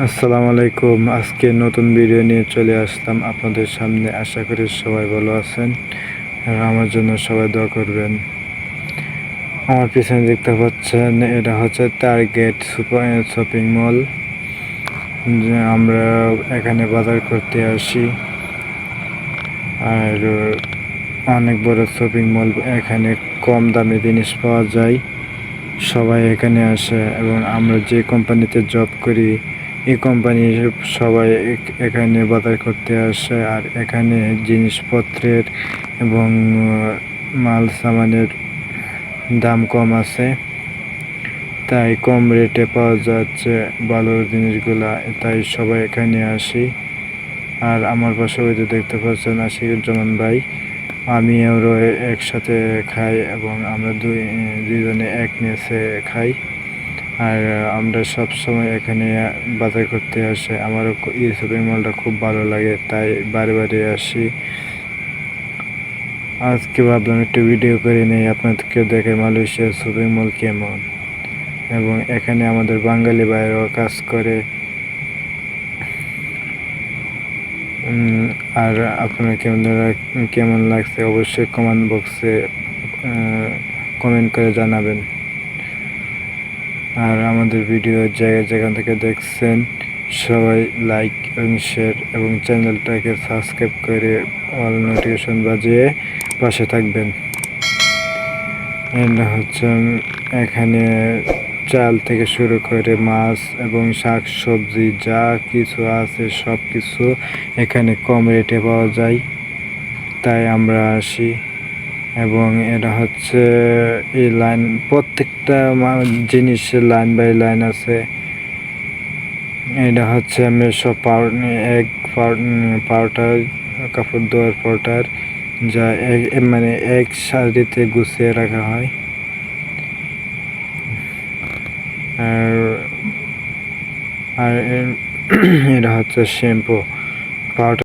আসসালামু আলাইকুম। আজকে নতুন ভিডিও নিয়ে চলে আসলাম আপনাদের সামনে। আশা করি সবাই ভালো আছেন আর আমার জন্য সবাই দোয়া করবেন। আমার পিছনে দেখতে পাচ্ছেন, এটা হচ্ছে টার্গেট সুপার শপিং মল আমরা এখানে বাজার করতে আসি। আর অনেক বড় শপিং মল এখানে কম দামে জিনিস পাওয়া যায়। সবাই এখানে আসে এবং আমরা যে কোম্পানিতে জব করি এই কোম্পানি সবাই এখ- এখানে বাজার করতে আসে আর এখানে জিনিসপত্রের এবং মাল সামানের দাম কম আছে। তাই কম রেটে পাওয়া যাচ্ছে ভালো জিনিসগুলা, তাই সবাই এখানে আসি। আর আমার পাশে ওই দেখতে পাচ্ছেন আশিকুজ্জামান ভাই। আমি ওরও একসাথে খাই এবং আমরা দুই, দুইজনে এক মেসে খাই। আর আমরা সব সময় এখানে বাজার করতে আসি। আমারও এই শপিং মলটা খুব ভালো লাগে, তাই বারে বারে আসি। আজকে ভাবলাম একটু ভিডিও করে নেই আপনাদেরকে দেখে মালয়েশিয়ার শপিং মল কেমন। এবং এখানে আমাদের বাঙালি ভাইরাও কাজ করে। আর আপনার কেমন কেমন লাগছে অবশ্যই কমেন্ট বক্সে কমেন্ট করে জানাবেন। আর আমাদের ভিডিও জায়গায় যেখান থেকে দেখছেন, সবাই লাইক এবং শেয়ার এবং চ্যানেলটাকে সাবস্ক্রাইব করে অল নোটিফিকেশন বাজিয়ে পাশে থাকবেন। এটা হচ্ছে এখানে চাল থেকে শুরু করে মাছ এবং শাক সবজি যা কিছু আছে সব কিছু এখানে কম রেটে পাওয়া যায়। তাই আমরা আসি। এবং এটা হচ্ছে এই লাইন, প্রত্যেকটা জিনিসের লাইন বাই লাইন আছে। এটা হচ্ছে মেশো পাউডার এক পাউডার কাপড় ধোয়ার পাউডার, যা এক- মানে এক সারিতে গুছিয়ে রাখা হয়। আর আর এটা হচ্ছে শ্যাম্পু, পাউডার।